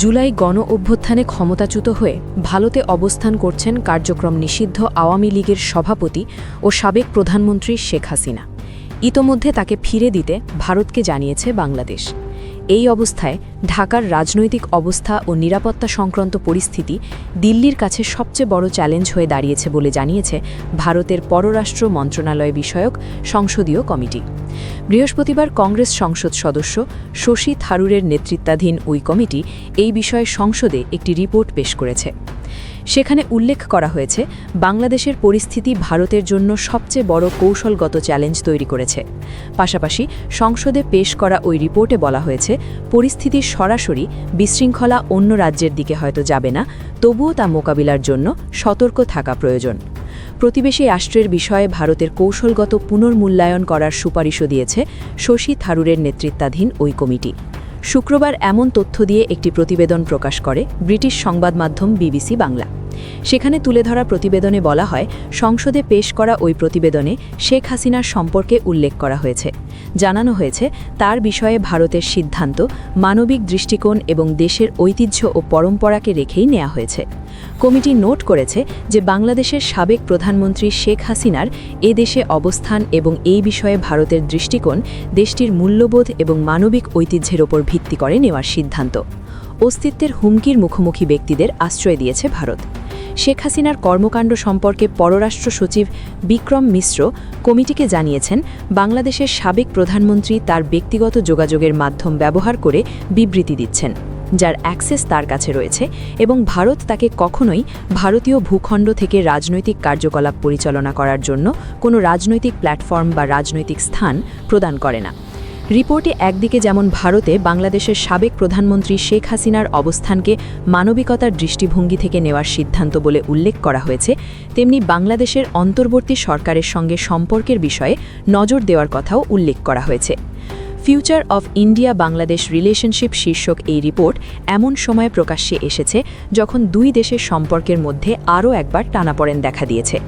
জুলাই গণ অভ্যুত্থানে ক্ষমতাচ্যুত হয়ে ভারতে অবস্থান করছেন কার্যক্রম নিষিদ্ধ আওয়ামী লীগের সভাপতি ও সাবেক প্রধানমন্ত্রী শেখ হাসিনা। ইতোমধ্যে তাকে ফিরে দিতে ভারতকে জানিয়েছে বাংলাদেশ। এই অবস্থায় ঢাকার রাজনৈতিক অবস্থা ও নিরাপত্তা সংক্রান্ত পরিস্থিতি দিল্লির কাছে সবচেয়ে বড় চ্যালেঞ্জ হয়ে দাঁড়িয়েছে বলে জানিয়েছে ভারতের পররাষ্ট্র মন্ত্রণালয় বিষয়ক সংসদীয় কমিটি। বৃহস্পতিবার কংগ্রেস সংসদ সদস্য শশী থারুরের নেতৃত্বাধীন ওই কমিটি এই বিষয়ে সংসদে একটি রিপোর্ট পেশ করেছে। সেখানে উল্লেখ করা হয়েছে, বাংলাদেশের পরিস্থিতি ভারতের জন্য সবচেয়ে বড় কৌশলগত চ্যালেঞ্জ তৈরি করেছে। পাশাপাশি সংসদে পেশ করা ওই রিপোর্টে বলা হয়েছে, পরিস্থিতি সরাসরি বিশৃঙ্খলা অন্য রাজ্যের দিকে হয়তো যাবে না, তবুও তা মোকাবিলার জন্য সতর্ক থাকা প্রয়োজন। প্রতিবেশী রাষ্ট্রের বিষয়ে ভারতের কৌশলগত পুনর্মূল্যায়ন করার সুপারিশও দিয়েছে শশী থারুরের নেতৃত্বাধীন ওই কমিটি। শুক্রবার এমন তথ্য দিয়ে একটি প্রতিবেদন প্রকাশ করে ব্রিটিশ সংবাদ মাধ্যম বিবিসি বাংলা। সেখানে তুলে ধরা প্রতিবেদনে বলা হয়, সংসদে পেশ করা ওই প্রতিবেদনে শেখ হাসিনার সম্পর্কে উল্লেখ করা হয়েছে। জানানো হয়েছে, তার বিষয়ে ভারতের সিদ্ধান্ত, মানবিক দৃষ্টিকোণ এবং দেশের ঐতিহ্য ও পরম্পরাকে রেখেই নেওয়া হয়েছে। কমিটি নোট করেছে যে বাংলাদেশের সাবেক প্রধানমন্ত্রী শেখ হাসিনার এ দেশে অবস্থান এবং এই বিষয়ে ভারতের দৃষ্টিকোণ, দেশটির মূল্যবোধ এবং মানবিক ঐতিহ্যের ওপর ভিত্তি করে নেওয়ার সিদ্ধান্ত। অস্তিত্বের হুমকির মুখোমুখি ব্যক্তিদের আশ্রয় দিয়েছে ভারত। শেখ হাসিনার কর্মকাণ্ড সম্পর্কে পররাষ্ট্র সচিব বিক্রম মিশ্র কমিটিকে জানিয়েছেন, বাংলাদেশের সাবেক প্রধানমন্ত্রী তার ব্যক্তিগত যোগাযোগের মাধ্যম ব্যবহার করে বিবৃতি দিচ্ছেন, যার অ্যাক্সেস তার কাছে রয়েছে এবং ভারত তাকে কখনোই ভারতীয় ভূখণ্ড থেকে রাজনৈতিক কার্যকলাপ পরিচালনা করার জন্য কোনো রাজনৈতিক প্ল্যাটফর্ম বা রাজনৈতিক স্থান প্রদান করে না। রিপোর্টে একদিকে যেমন ভারতে বাংলাদেশের সাবেক প্রধানমন্ত্রী শেখ হাসিনার অবস্থানকে মানবিকতার দৃষ্টিভঙ্গি থেকে নেওয়ার সিদ্ধান্ত বলে উল্লেখ করা হয়েছে, তেমনি বাংলাদেশের অন্তর্বর্তী সরকারের সঙ্গে সম্পর্কের বিষয়ে নজর দেওয়ার কথাও উল্লেখ করা হয়েছে। Future of India Bangladesh relationship শীর্ষক এই রিপোর্ট এমন সময় প্রকাশ্যে এসেছে যখন দুই দেশের সম্পর্কের মধ্যে আরও একবার টানাপড়েন দেখা দিয়েছে।